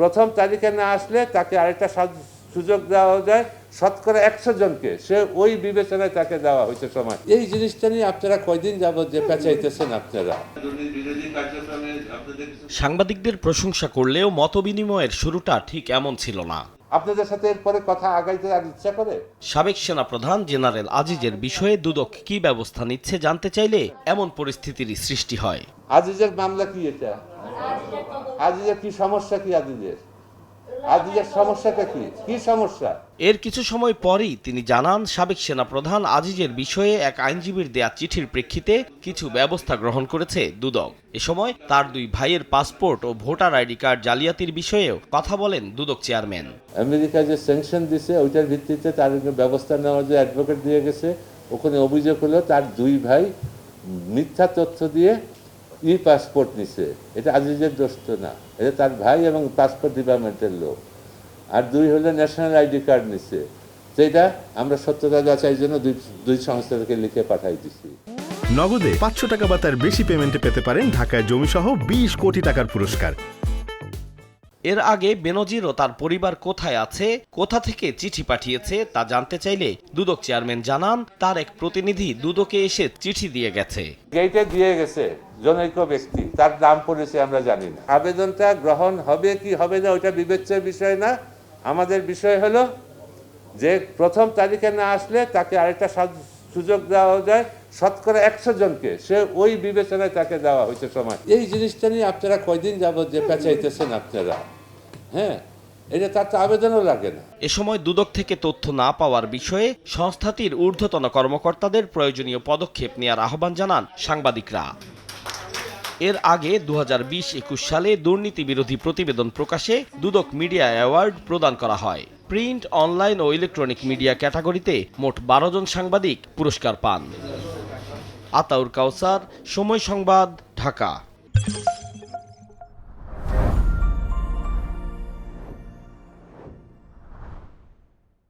প্রথম তারিখে না আসলে তাকে আরেকটা সুযোগ দেওয়া যায়। শতকরা একশো জনকে। সে ওই বিবেচনায় তাকে দেওয়া হয়েছে সময়। এই জিনিসটা নিয়ে আপনারা কয়দিন যাবত যে পেঁচাইতেছেন আপনারা? সাংবাদিকদের প্রশংসা করলেও মতবিনিময়ের শুরুটা ঠিক এমন ছিল না। আপনাদের সাথে এরপরে কথা আগাইতে আর ইচ্ছা করে? সাবেক সেনাপ্রধান জেনারেল আজিজের বিষয়ে দুদক কি ব্যবস্থা নিচ্ছে জানতে চাইলে এমন পরিস্থিতির সৃষ্টি হয়। আজিজের মামলা কি এটা? আজিজের কি সমস্যা কি আজিজের আজিজের সমস্যাটা কি? কি সমস্যা? এর কিছু সময় পরেই তিনি জানান সাবেক সেনাপ্রধান আজিজের বিষয়ে এক আইনজীবীর দেয়া চিঠির প্রেক্ষিতে কিছু ব্যবস্থা গ্রহণ করেছে দুদক। এ সময় তার দুই ভাইয়ের পাসপোর্ট ও ভোটার আইডি কার্ড জালিয়াতির বিষয়েও কথা বলেন দুদক চেয়ারম্যান। আমেরিকা যে স্যাংশন দিছে ওইটার ভিত্তিতে তার ব্যবস্থা নেওয়ার যে অ্যাডভোকেট দিয়ে গেছে ওখানে অভিযোগ হলো তার দুই ভাই মিথ্যা তথ্য দিয়ে ই পাসপোর্ট নিছে। এটা আজিজের দোষ তো না। এটা তার ভাই এবং পাসপোর্ট ডিপার্টমেন্টের লোক। আর দুই হলো ন্যাশনাল আইডি কার্ড নিছে। সেটা আমরা সত্যতা যাচাইয়ের জন্য দুই দুই সংস্থাকে লিখে পাঠাই দিছি। নগদে পাঁচশো টাকা বা তার বেশি পেমেন্টে পেতে পারেন ঢাকায় জমিসহ বিশ কোটি টাকার পুরস্কার। এর আগে বেনজির ও তার পরিবার কোথায় আছে, কোথা থেকে চিঠি পাঠিয়েছে তা জানতে চাইলে দুদক চেয়ারম্যান জানান, তার এক প্রতিনিধি দুদকে এসে চিঠি দিয়ে গেছে। গেটে দিয়ে গেছে, জনৈক ব্যক্তি, তার নাম পড়েছে আমরা জানি না। আবেদনটা গ্রহণ হবে কি হবে না, ওইটা বিবেচ্যের বিষয় না। আমাদের বিষয় হলো যে প্রথম তারিখে না আসলে তাকে আরেকটা সুযোগ দেওয়া যায় শতকরা একশো জনকে, সে ওই বিবেচনায় তাকে দেওয়া হয়েছে সময়। এই জিনিসটা নিয়ে আপনারা কয়দিন যাবত যে পেঁচাইতেছেন আপনারা হ্যাঁ? এটা তার তো আবেদনও লাগে না। এ সময় দুদক থেকে তথ্য না পাওয়ার বিষয়ে সংস্থাটির ঊর্ধ্বতন কর্মকর্তাদের প্রয়োজনীয় পদক্ষেপ নেওয়ার আহ্বান জানান সাংবাদিকরা। এর আগে দু হাজার সালে দুর্নীতি বিরোধী প্রতিবেদন প্রকাশে দুদক মিডিয়া অ্যাওয়ার্ড প্রদান করা হয়। প্রিন্ট, অনলাইন ও ইলেকট্রনিক মিডিয়া ক্যাটাগরিতে মোট বারো জন সাংবাদিক পুরস্কার পান। আতাউর কাউসার সময় সংবাদ ঢাকা।